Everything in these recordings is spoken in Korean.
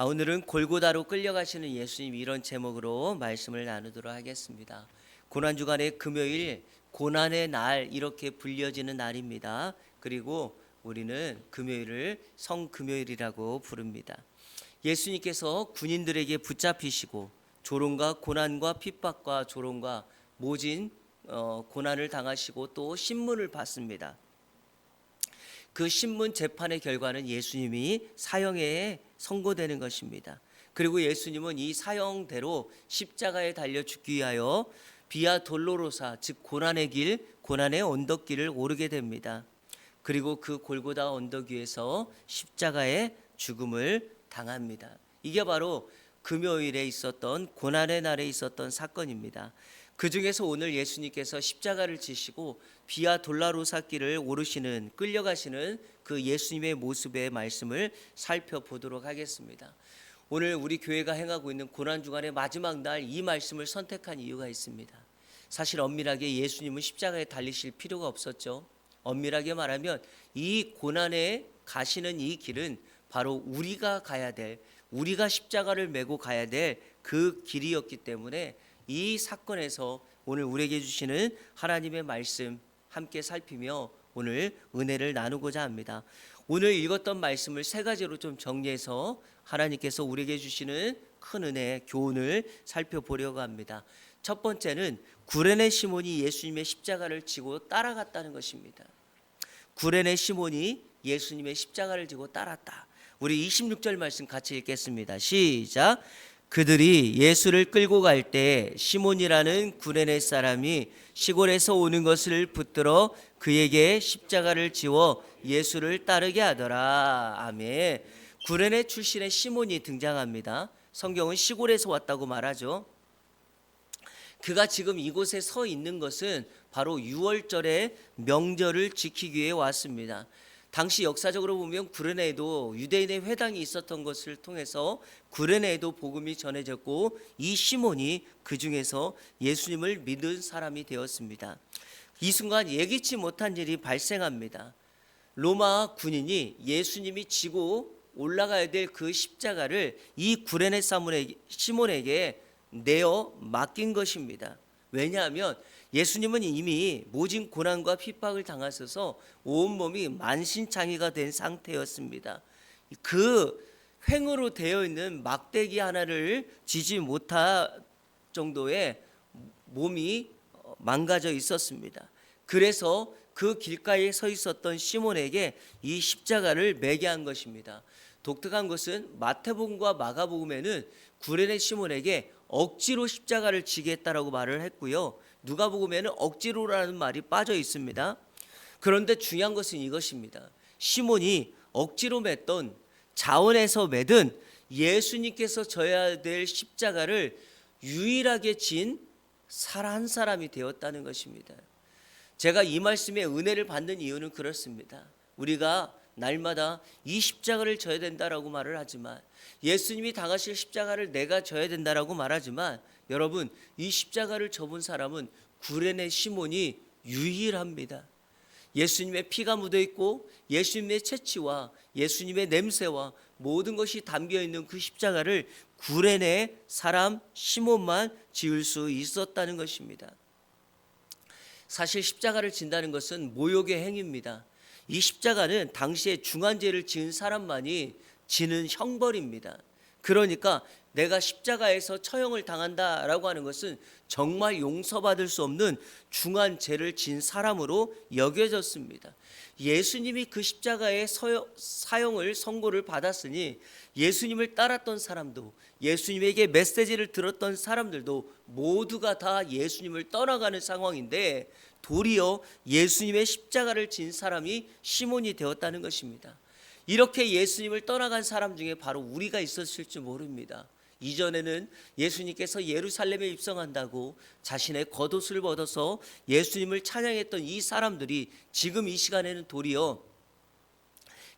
아, 오늘은 골고다로 끌려가시는 예수님 이런 제목으로 말씀을 나누도록 하겠습니다. 고난 주간의 금요일 고난의 날 이렇게 불려지는 날입니다. 그리고 우리는 금요일을 성금요일이라고 부릅니다. 예수님께서 군인들에게 붙잡히시고 조롱과 고난과 핍박과 조롱과 모진 어, 고난을 당하시고 또 신문을 받습니다. 그 신문 재판의 결과는 예수님이 사형에 선고되는 것입니다. 그리고 예수님은 이 사형대로 십자가에 달려 죽기 위하여 비아 돌로로사 즉 고난의 길, 고난의 언덕길을 오르게 됩니다. 그리고 그 골고다 언덕 위에서 십자가의 죽음을 당합니다. 이게 바로 금요일에 있었던 고난의 날에 있었던 사건입니다. 그 중에서 오늘 예수님께서 십자가를 지시고 비아 돌라로사 길을 오르시는 끌려가시는 그 예수님의 모습의 말씀을 살펴보도록 하겠습니다. 오늘 우리 교회가 행하고 있는 고난 주간의 마지막 날 이 말씀을 선택한 이유가 있습니다. 사실 엄밀하게 예수님은 십자가에 달리실 필요가 없었죠. 엄밀하게 말하면 이 고난에 가시는 이 길은 바로 우리가 가야 될 우리가 십자가를 메고 가야 될 그 길이었기 때문에 이 사건에서 오늘 우리에게 주시는 하나님의 말씀 함께 살피며 오늘 은혜를 나누고자 합니다. 오늘 읽었던 말씀을 세 가지로 좀 정리해서 하나님께서 우리에게 주시는 큰 은혜, 교훈을 살펴보려고 합니다. 첫 번째는 구레네 시몬이 예수님의 십자가를 지고 따라갔다는 것입니다. 구레네 시몬이 예수님의 십자가를 지고 따랐다. 우리 26절 말씀 같이 읽겠습니다. 시작. 그들이 예수를 끌고 갈 때 시몬이라는 구레네 사람이 시골에서 오는 것을 붙들어 그에게 십자가를 지워 예수를 따르게 하더라. 아멘. 구레네 출신의 시몬이 등장합니다. 성경은 시골에서 왔다고 말하죠. 그가 지금 이곳에 서 있는 것은 바로 유월절의 명절을 지키기 위해 왔습니다. 당시 역사적으로 보면 구레네에도 유대인의 회당이 있었던 것을 통해서 구레네에도 복음이 전해졌고 이 시몬이 그 중에서 예수님을 믿은 사람이 되었습니다. 이 순간 예기치 못한 일이 발생합니다. 로마 군인이 예수님이 지고 올라가야 될 그 십자가를 이 구레네 사문에 시몬에게 내어 맡긴 것입니다. 왜냐하면 예수님은 이미 모진 고난과 핍박을 당하셔서 온몸이 만신창이가 된 상태였습니다. 그 횡으로 되어 있는 막대기 하나를 지지 못할 정도의 몸이 망가져 있었습니다. 그래서 그 길가에 서 있었던 시몬에게 이 십자가를 매게 한 것입니다. 독특한 것은 마태복음과 마가복음에는 구레네 시몬에게 억지로 십자가를 지겠다라고 말을 했고요. 누가복음에는 억지로라는 말이 빠져 있습니다. 그런데 중요한 것은 이것입니다. 시몬이 억지로 맸던 자원에서 매든 예수님께서 져야 될 십자가를 유일하게 진한 사람이 되었다는 것입니다. 제가 이 말씀에 은혜를 받는 이유는 그렇습니다. 우리가 날마다 이 십자가를 져야 된다라고 말을 하지만 예수님이 당하실 십자가를 내가 져야 된다라고 말하지만 여러분 이 십자가를 접은 사람은 구레네 시몬이 유일합니다. 예수님의 피가 묻어 있고 예수님의 채취와 예수님의 냄새와 모든 것이 담겨 있는 그 십자가를 구레네 사람 시몬만 지을 수 있었다는 것입니다. 사실 십자가를 진다는 것은 모욕의 행위입니다. 이 십자가는 당시에 중한죄를 지은 사람만이 지는 형벌입니다. 그러니까 내가 십자가에서 처형을 당한다라고 하는 것은 정말 용서받을 수 없는 중한 죄를 진 사람으로 여겨졌습니다. 예수님이 그 십자가의 사형을 선고를 받았으니 예수님을 따랐던 사람도 예수님에게 메시지를 들었던 사람들도 모두가 다 예수님을 떠나가는 상황인데 도리어 예수님의 십자가를 진 사람이 시몬이 되었다는 것입니다. 이렇게 예수님을 떠나간 사람 중에 바로 우리가 있었을지 모릅니다. 이전에는 예수님께서 예루살렘에 입성한다고 자신의 겉옷을 벗어서 예수님을 찬양했던 이 사람들이 지금 이 시간에는 도리어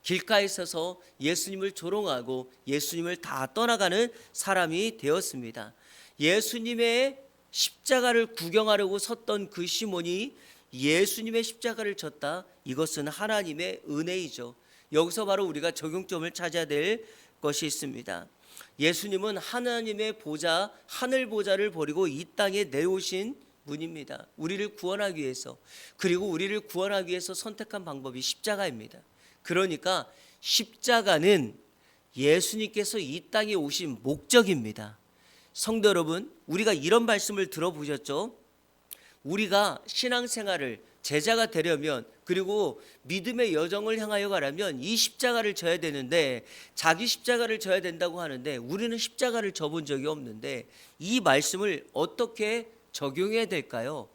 길가에 서서 예수님을 조롱하고 예수님을 다 떠나가는 사람이 되었습니다. 예수님의 십자가를 구경하려고 섰던 그 시몬이 예수님의 십자가를 졌다. 이것은 하나님의 은혜이죠. 여기서 바로 우리가 적용점을 찾아야 될 것이 있습니다. 예수님은 하나님의 보좌, 하늘 보좌를 버리고 이 땅에 내려오신 분입니다. 우리를 구원하기 위해서 그리고 우리를 구원하기 위해서 선택한 방법이 십자가입니다. 그러니까 십자가는 예수님께서 이 땅에 오신 목적입니다. 성도 여러분, 우리가 이런 말씀을 들어보셨죠? 우리가 신앙생활을 제자가 되려면 그리고 믿음의 여정을 향하여 가려면 이 십자가를 져야 되는데 자기 십자가를 져야 된다고 하는데 우리는 십자가를 져본 적이 없는데 이 말씀을 어떻게 적용해야 될까요?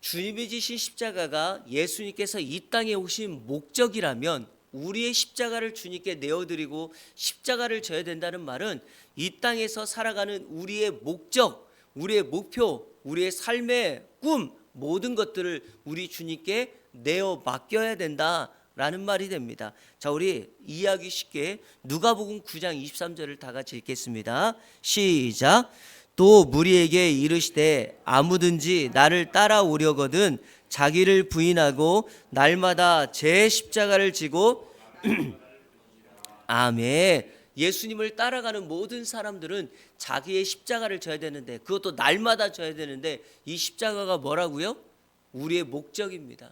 주님이 지신 십자가가 예수님께서 이 땅에 오신 목적이라면 우리의 십자가를 주님께 내어드리고 십자가를 져야 된다는 말은 이 땅에서 살아가는 우리의 목적, 우리의 목표, 우리의 삶의 꿈 모든 것들을 우리 주님께 내어 맡겨야 된다 라는 말이 됩니다. 자, 우리 이해하기 쉽게 누가복음 9장 23절을 다 같이 읽겠습니다. 시작. 또 무리에게 이르시되 아무든지 나를 따라오려거든 자기를 부인하고 날마다 제 십자가를 지고 아멘. 예수님을 따라가는 모든 사람들은 자기의 십자가를 져야 되는데 그것도 날마다 져야 되는데 이 십자가가 뭐라고요? 우리의 목적입니다.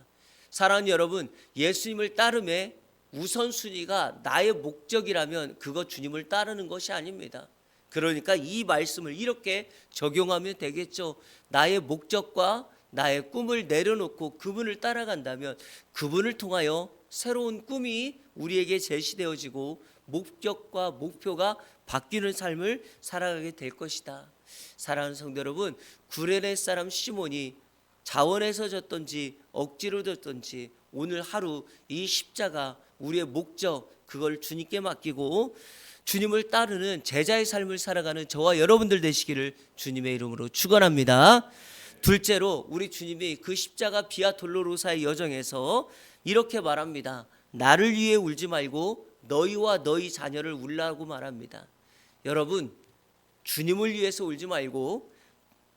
사랑하는 여러분, 예수님을 따름에 우선순위가 나의 목적이라면 그거 주님을 따르는 것이 아닙니다. 그러니까 이 말씀을 이렇게 적용하면 되겠죠. 나의 목적과 나의 꿈을 내려놓고 그분을 따라간다면 그분을 통하여 새로운 꿈이 우리에게 제시되어지고 목적과 목표가 바뀌는 삶을 살아가게 될 것이다. 사랑하는 성도 여러분, 구레네 사람 시몬이 자원해서 졌던지 억지로 졌던지 오늘 하루 이 십자가 우리의 목적 그걸 주님께 맡기고 주님을 따르는 제자의 삶을 살아가는 저와 여러분들 되시기를 주님의 이름으로 축원합니다. 둘째로 우리 주님이 그 십자가 비아 돌로로사의 여정에서 이렇게 말합니다. 나를 위해 울지 말고 너희와 너희 자녀를 울라고 말합니다. 여러분 주님을 위해서 울지 말고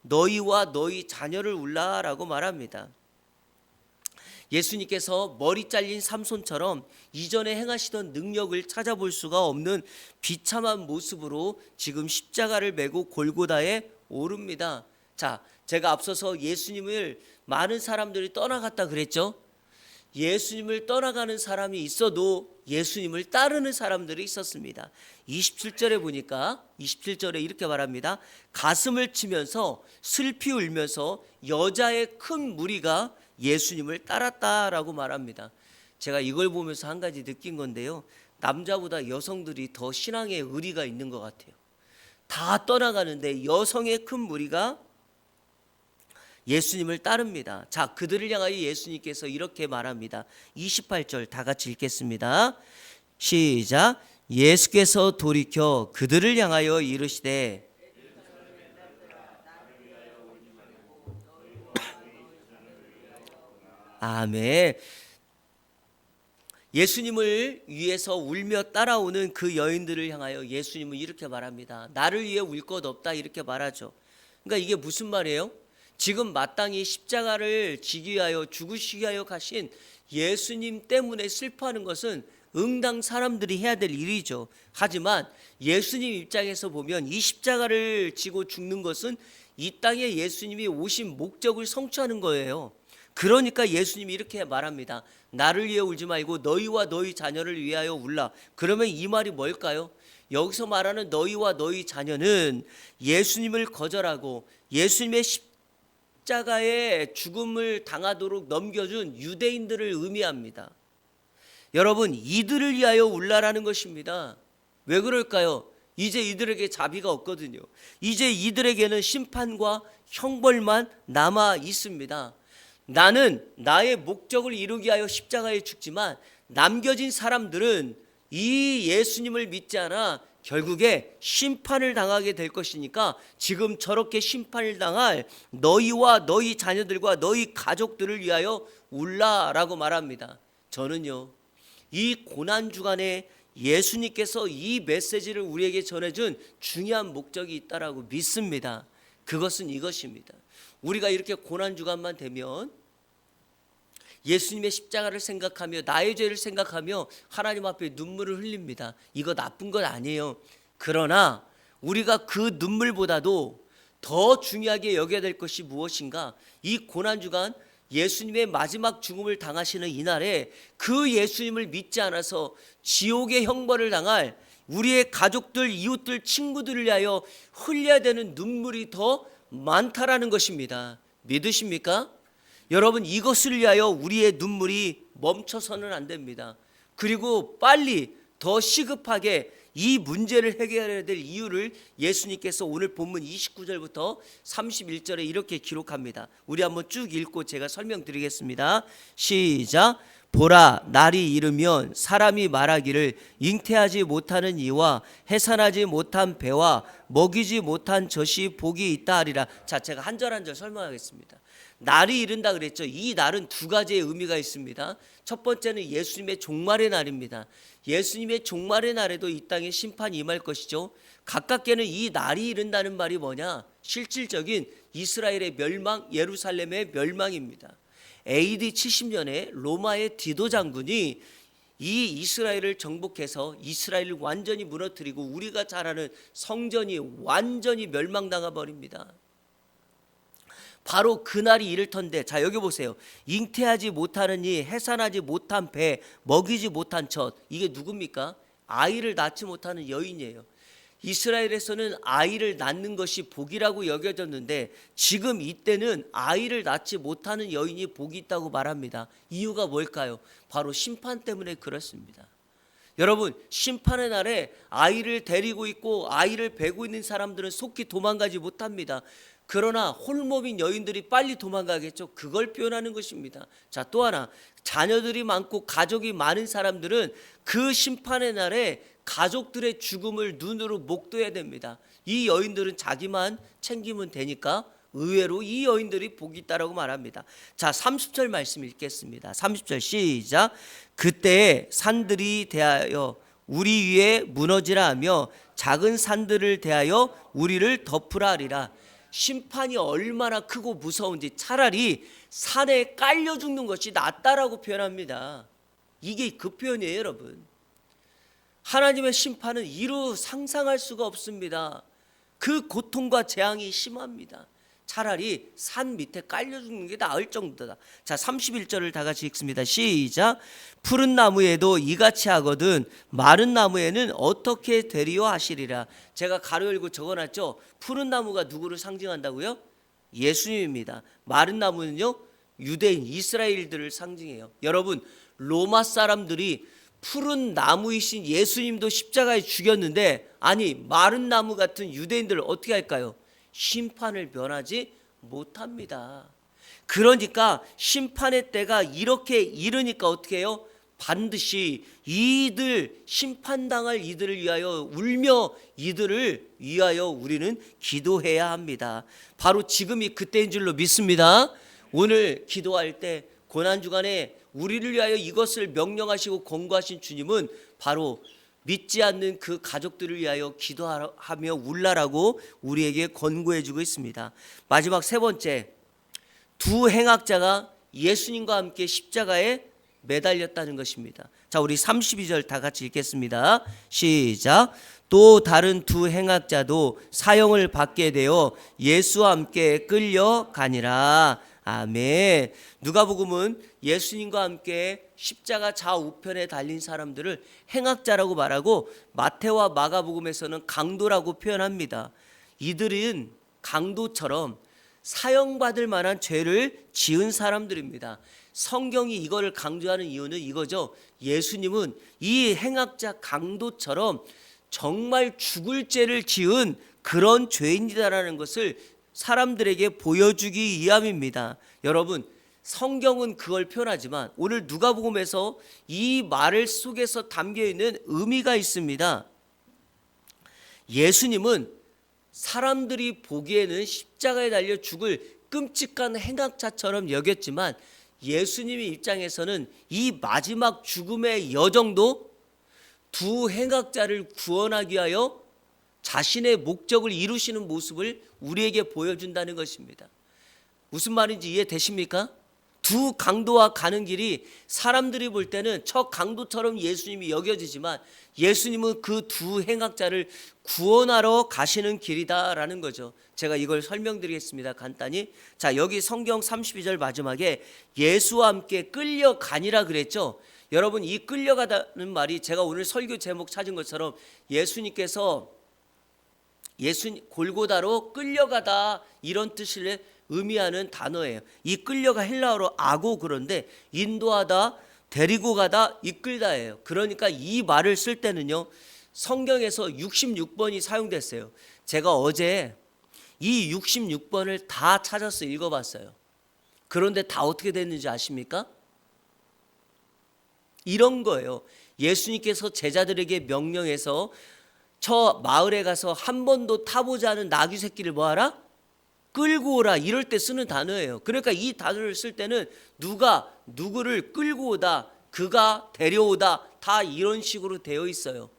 너희와 너희 자녀를 울라라고 말합니다. 예수님께서 머리 잘린 삼손처럼 이전에 행하시던 능력을 찾아볼 수가 없는 비참한 모습으로 지금 십자가를 메고 골고다에 오릅니다. 자, 제가 앞서서 예수님을 많은 사람들이 떠나갔다 그랬죠. 예수님을 떠나가는 사람이 있어도 예수님을 따르는 사람들이 있었습니다. 27절에 보니까 27절에 이렇게 말합니다. 가슴을 치면서 슬피 울면서 여자의 큰 무리가 예수님을 따랐다라고 말합니다. 제가 이걸 보면서 한 가지 느낀 건데요. 남자보다 여성들이 더 신앙에 의리가 있는 것 같아요. 다 떠나가는데 여성의 큰 무리가 예수님을 따릅니다. 자, 그들을 향하여 예수님께서 이렇게 말합니다. 28절 다 같이 읽겠습니다. 시작. 예수께서 돌이켜 그들을 향하여 이르시되 아멘. 예수님을 위해서 울며 따라오는 그 여인들을 향하여 예수님은 이렇게 말합니다. 나를 위해 울 것 없다 이렇게 말하죠. 그러니까 이게 무슨 말이에요? 지금 마땅히 십자가를 지기 위하여 죽으시기 위하여 가신 예수님 때문에 슬퍼하는 것은 응당 사람들이 해야 될 일이죠. 하지만 예수님 입장에서 보면 이 십자가를 지고 죽는 것은 이 땅에 예수님이 오신 목적을 성취하는 거예요. 그러니까 예수님이 이렇게 말합니다. 나를 위해 울지 말고 너희와 너희 자녀를 위하여 울라. 그러면 이 말이 뭘까요? 여기서 말하는 너희와 너희 자녀는 예수님을 거절하고 예수님의 십 자가의 죽음을 당하도록 넘겨준 유대인들을 의미합니다. 여러분, 이들을 위하여 울라라는 것입니다. 왜 그럴까요? 이제 이들에게 자비가 없거든요. 이제 이들에게는 심판과 형벌만 남아 있습니다. 나는 나의 목적을 이루기 위하여 십자가에 죽지만 남겨진 사람들은 이 예수님을 믿지 않아 결국에 심판을 당하게 될 것이니까 지금 저렇게 심판을 당할 너희와 너희 자녀들과 너희 가족들을 위하여 울라라고 말합니다. 저는요. 이 고난 주간에 예수님께서 이 메시지를 우리에게 전해준 중요한 목적이 있다라고 믿습니다. 그것은 이것입니다. 우리가 이렇게 고난 주간만 되면 예수님의 십자가를 생각하며 나의 죄를 생각하며 하나님 앞에 눈물을 흘립니다. 이거 나쁜 것 아니에요. 그러나 우리가 그 눈물보다도 더 중요하게 여겨야 될 것이 무엇인가? 이 고난 주간 예수님의 마지막 죽음을 당하시는 이날에 그 예수님을 믿지 않아서 지옥의 형벌을 당할 우리의 가족들, 이웃들, 친구들을 위하여 흘려야 되는 눈물이 더 많다라는 것입니다. 믿으십니까? 여러분 이것을 위하여 우리의 눈물이 멈춰서는 안 됩니다. 그리고 빨리 더 시급하게 이 문제를 해결해야 될 이유를 예수님께서 오늘 본문 29절부터 31절에 이렇게 기록합니다. 우리 한번 쭉 읽고 제가 설명드리겠습니다. 시작. 보라 날이 이르면 사람이 말하기를 잉태하지 못하는 이와 해산하지 못한 배와 먹이지 못한 젖이 복이 있다 하리라. 자, 제가 한 절 한 절 설명하겠습니다. 날이 이른다 그랬죠. 이 날은 두 가지의 의미가 있습니다. 첫 번째는 예수님의 종말의 날입니다. 예수님의 종말의 날에도 이 땅에 심판이 임할 것이죠. 가깝게는 이 날이 이른다는 말이 뭐냐? 실질적인 이스라엘의 멸망, 예루살렘의 멸망입니다. AD 70년에 로마의 디도 장군이 이 이스라엘을 정복해서 이스라엘을 완전히 무너뜨리고 우리가 잘 아는 성전이 완전히 멸망당해 버립니다. 바로 그날이 이를 텐데 자 여기 보세요. 잉태하지 못하는 이 해산하지 못한 배 먹이지 못한 젖 이게 누굽니까? 아이를 낳지 못하는 여인이에요. 이스라엘에서는 아이를 낳는 것이 복이라고 여겨졌는데 지금 이때는 아이를 낳지 못하는 여인이 복이 있다고 말합니다. 이유가 뭘까요? 바로 심판 때문에 그렇습니다. 여러분 심판의 날에 아이를 데리고 있고 아이를 베고 있는 사람들은 속히 도망가지 못합니다. 그러나 홀몸인 여인들이 빨리 도망가겠죠. 그걸 표현하는 것입니다. 자, 또 하나 자녀들이 많고 가족이 많은 사람들은 그 심판의 날에 가족들의 죽음을 눈으로 목도해야 됩니다. 이 여인들은 자기만 챙기면 되니까 의외로 이 여인들이 복이 있다라고 말합니다. 자, 30절 말씀 읽겠습니다. 30절 시작. 그때 산들이 대하여 우리 위에 무너지라 하며 작은 산들을 대하여 우리를 덮으라 하리라. 심판이 얼마나 크고 무서운지 차라리 산에 깔려 죽는 것이 낫다라고 표현합니다. 이게 그 표현이에요, 여러분. 하나님의 심판은 이루 상상할 수가 없습니다. 그 고통과 재앙이 심합니다. 차라리 산 밑에 깔려 죽는 게 나을 정도다. 자, 31절을 다 같이 읽습니다. 시작. 푸른 나무에도 이같이 하거든 마른 나무에는 어떻게 되리요 하시리라. 제가 가로 열고 적어 놨죠. 푸른 나무가 누구를 상징한다고요? 예수님입니다. 마른 나무는요? 유대인 이스라엘들을 상징해요. 여러분, 로마 사람들이 푸른 나무이신 예수님도 십자가에 죽였는데 아니 마른 나무 같은 유대인들을 어떻게 할까요? 심판을 면하지 못합니다. 그러니까 심판의 때가 이렇게 이르니까 어떻게 해요? 반드시 이들 심판당할 이들을 위하여 울며 이들을 위하여 우리는 기도해야 합니다. 바로 지금이 그때인 줄로 믿습니다. 오늘 기도할 때 고난 주간에 우리를 위하여 이것을 명령하시고 권고하신 주님은 바로 믿지 않는 그 가족들을 위하여 기도하며 울라라고 우리에게 권고해 주고 있습니다. 마지막 세 번째 두 행악자가 예수님과 함께 십자가에 매달렸다는 것입니다. 자, 우리 32절 다 같이 읽겠습니다. 시작. 또 다른 두 행악자도 사형을 받게 되어 예수와 함께 끌려가니라. 아멘. 누가복음은 예수님과 함께 십자가 좌우편에 달린 사람들을 행악자라고 말하고 마태와 마가복음에서는 강도라고 표현합니다. 이들은 강도처럼 사형받을 만한 죄를 지은 사람들입니다. 성경이 이거를 강조하는 이유는 이거죠. 예수님은 이 행악자 강도처럼 정말 죽을 죄를 지은 그런 죄인이다라는 것을 사람들에게 보여주기 위함입니다. 여러분, 성경은 그걸 표현하지만 오늘 누가복음에서 이 말을 속에서 담겨 있는 의미가 있습니다. 예수님은 사람들이 보기에는 십자가에 달려 죽을 끔찍한 행악자처럼 여겼지만 예수님의 입장에서는 이 마지막 죽음의 여정도 두 행악자를 구원하기 위하여 자신의 목적을 이루시는 모습을 우리에게 보여준다는 것입니다. 무슨 말인지 이해되십니까? 두 강도와 가는 길이 사람들이 볼 때는 첫 강도처럼 예수님이 여겨지지만 예수님은 그 두 행악자를 구원하러 가시는 길이다라는 거죠. 제가 이걸 설명드리겠습니다. 간단히. 자, 여기 성경 32절 마지막에 예수와 함께 끌려가니라 그랬죠. 여러분 이 끌려가다는 말이 제가 오늘 설교 제목 찾은 것처럼 예수님께서 예수 골고다로 끌려가다 이런 뜻을 의미하는 단어예요. 이 끌려가 헬라어로 아고 그런데 인도하다 데리고 가다 이끌다예요. 그러니까 이 말을 쓸 때는요. 성경에서 66번이 사용됐어요. 제가 어제 이 66번을 다 찾아서 읽어 봤어요. 그런데 다 어떻게 됐는지 아십니까? 이런 거예요. 예수님께서 제자들에게 명령해서 저 마을에 가서 한 번도 타보지 않은 나귀 새끼를 뭐하라? 끌고 오라 이럴 때 쓰는 단어예요. 그러니까 이 단어를 쓸 때는 누가 누구를 끌고 오다, 그가 데려오다 다 이런 식으로 되어 있어요.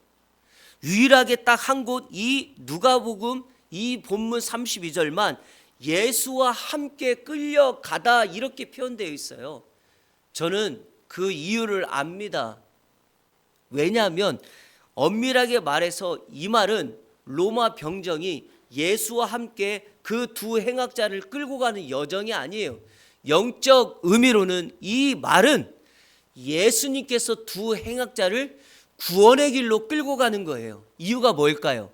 유일하게 딱 한 곳 이 누가복음 이 본문 32절만 예수와 함께 끌려가다 이렇게 표현되어 있어요. 저는 그 이유를 압니다. 왜냐하면 엄밀하게 말해서 이 말은 로마 병정이 예수와 함께 그 두 행악자를 끌고 가는 여정이 아니에요. 영적 의미로는 이 말은 예수님께서 두 행악자를 구원의 길로 끌고 가는 거예요. 이유가 뭘까요?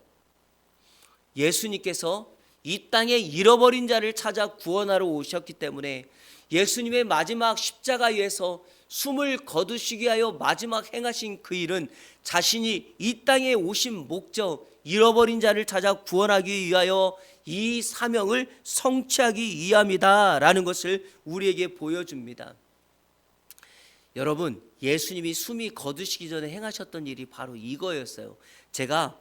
예수님께서 이 땅에 잃어버린 자를 찾아 구원하러 오셨기 때문에 예수님의 마지막 십자가에서 숨을 거두시게 하여 마지막 행하신 그 일은 자신이 이 땅에 오신 목적 잃어버린 자를 찾아 구원하기 위하여 이 사명을 성취하기 위함이다라는 것을 우리에게 보여줍니다. 여러분, 예수님이 숨이 거두시기 전에 행하셨던 일이 바로 이거였어요. 제가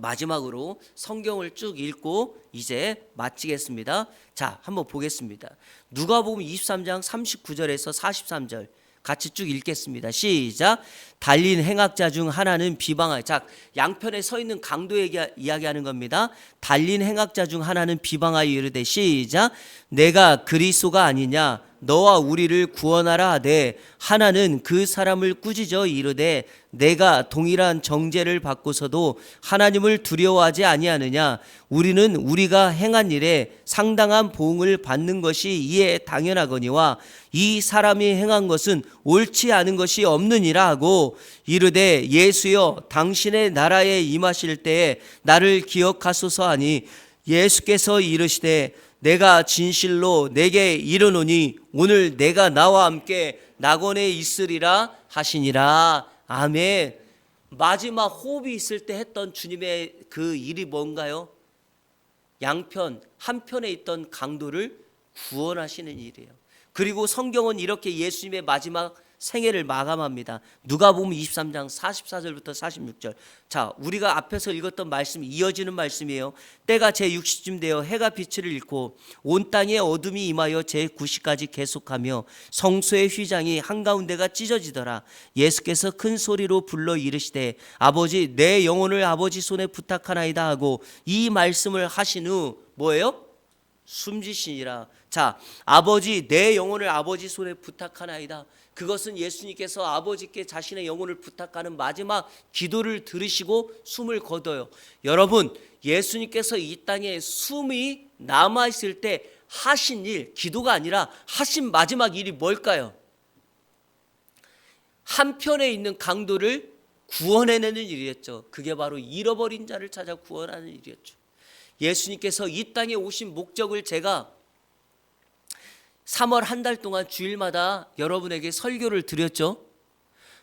마지막으로 성경을 쭉 읽고 이제 마치겠습니다. 자, 한번 보겠습니다. 누가복음 23장 39절에서 43절 같이 쭉 읽겠습니다. 시작. 달린 행악자 중 하나는 비방하여 자, 양편에 서 있는 강도 얘기, 이야기하는 겁니다. 달린 행악자 중 하나는 비방하여 이르되 시작. 내가 그리스도가 아니냐 너와 우리를 구원하라 하되 하나는 그 사람을 꾸짖어 이르되 내가 동일한 정죄를 받고서도 하나님을 두려워하지 아니하느냐? 우리는 우리가 행한 일에 상당한 보응을 받는 것이 이에 당연하거니와 이 사람이 행한 것은 옳지 않은 것이 없느니라 하고 이르되 예수여 당신의 나라에 임하실 때에 나를 기억하소서 하니 예수께서 이르시되 내가 진실로 내게 이르노니 오늘 내가 나와 함께 낙원에 있으리라 하시니라 아멘 마지막 호흡이 있을 때 했던 주님의 그 일이 뭔가요? 양편 한편에 있던 강도를 구원하시는 일이에요. 그리고 성경은 이렇게 예수님의 마지막 생애를 마감합니다. 누가복음 23장 44절부터 46절. 자, 우리가 앞에서 읽었던 말씀이 이어지는 말씀이에요. 때가 제 60쯤 되어 해가 빛을 잃고 온 땅에 어둠이 임하여 제 9시까지 계속하며 성소의 휘장이 한가운데가 찢어지더라. 예수께서 큰 소리로 불러 이르시되 아버지 내 영혼을 아버지 손에 부탁하나이다 하고 이 말씀을 하신 후 뭐예요? 숨지시니라. 자, 아버지 내 영혼을 아버지 손에 부탁하나이다. 그것은 예수님께서 아버지께 자신의 영혼을 부탁하는 마지막 기도를 들으시고 숨을 거둬요. 여러분, 예수님께서 이 땅에 숨이 남아 있을 때 하신 일, 기도가 아니라 하신 마지막 일이 뭘까요? 한편에 있는 강도를 구원해내는 일이었죠. 그게 바로 잃어버린 자를 찾아 구원하는 일이었죠. 예수님께서 이 땅에 오신 목적을 제가 3월 한 달 동안 주일마다 여러분에게 설교를 드렸죠.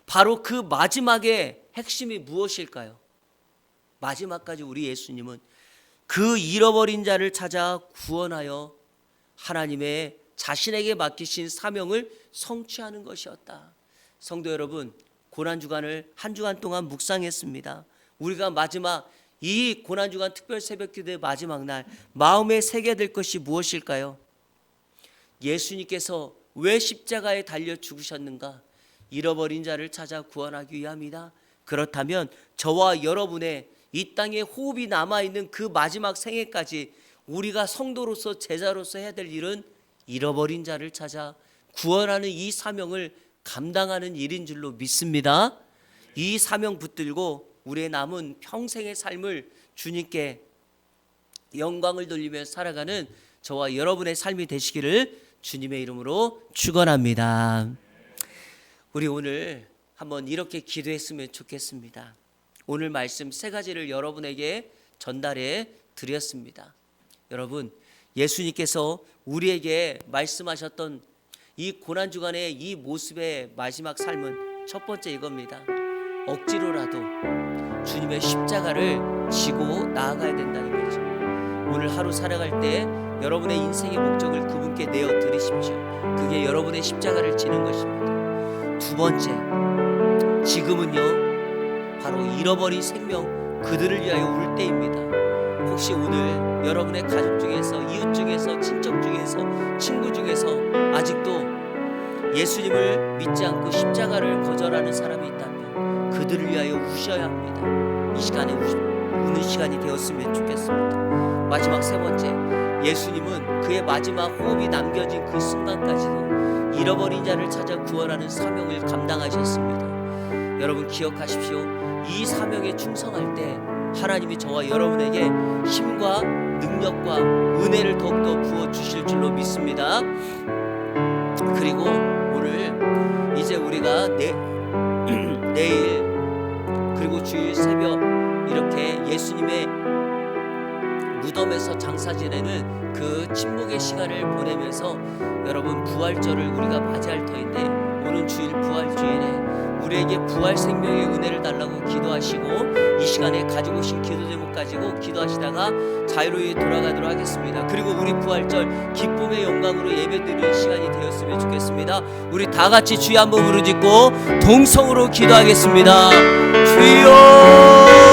바로 그 마지막의 핵심이 무엇일까요? 마지막까지 우리 예수님은 그 잃어버린 자를 찾아 구원하여 하나님의 자신에게 맡기신 사명을 성취하는 것이었다. 성도 여러분, 고난 주간을 한 주간 동안 묵상했습니다. 우리가 마지막 이 고난 주간 특별 새벽 기도의 마지막 날 마음에 새게 될 것이 무엇일까요? 예수님께서 왜 십자가에 달려 죽으셨는가? 잃어버린 자를 찾아 구원하기 위함이다. 그렇다면 저와 여러분의 이 땅에 호흡이 남아 있는 그 마지막 생애까지 우리가 성도로서 제자로서 해야 될 일은 잃어버린 자를 찾아 구원하는 이 사명을 감당하는 일인 줄로 믿습니다. 이 사명 붙들고 우리의 남은 평생의 삶을 주님께 영광을 돌리며 살아가는 저와 여러분의 삶이 되시기를 주님의 이름으로 축원합니다. 우리 오늘 한번 이렇게 기도했으면 좋겠습니다. 오늘 말씀 세 가지를 여러분에게 전달해 드렸습니다. 여러분, 예수님께서 우리에게 말씀하셨던 이 고난 주간의 이 모습의 마지막 삶은 첫 번째 이겁니다. 억지로라도 주님의 십자가를 지고 나아가야 된다는 거죠. 오늘 하루 살아갈 때 여러분의 인생의 목적을 그분께 내어 드리십시오. 그게 여러분의 십자가를 지는 것입니다. 두 번째, 지금은요, 바로 잃어버린 생명 그들을 위하여 울 때입니다. 혹시 오늘 여러분의 가족 중에서, 이웃 중에서, 친척 중에서, 친구 중에서 아직도 예수님을 믿지 않고 십자가를 거절하는 사람이 있다면 그들을 위하여 우셔야 합니다. 이 시간에 우, 우는 시간이 되었으면 좋겠습니다. 마지막 세 번째, 예수님은 그의 마지막 호흡이 남겨진 그 순간까지도 잃어버린 자를 찾아 구원하는 사명을 감당하셨습니다. 여러분 기억하십시오. 이 사명에 충성할 때 하나님이 저와 여러분에게 힘과 능력과 은혜를 더욱더 부어 주실 줄로 믿습니다. 그리고 오늘 이제 우리가 내, 내일 그리고 주일 새벽 이렇게 예수님의 무덤에서 장사 지내는 그 침묵의 시간을 보내면서 여러분 부활절을 우리가 맞이할 터인데 오는 주일 부활주일에 우리에게 부활 생명의 은혜를 달라고 기도하시고 이 시간에 가지고 오신 기도 제목 가지고 기도하시다가 자유로이 돌아가도록 하겠습니다. 그리고 우리 부활절 기쁨의 영광으로 예배드리는 시간이 되었으면 좋겠습니다. 우리 다 같이 주여 한번 부르짖고 동성으로 기도하겠습니다. 주여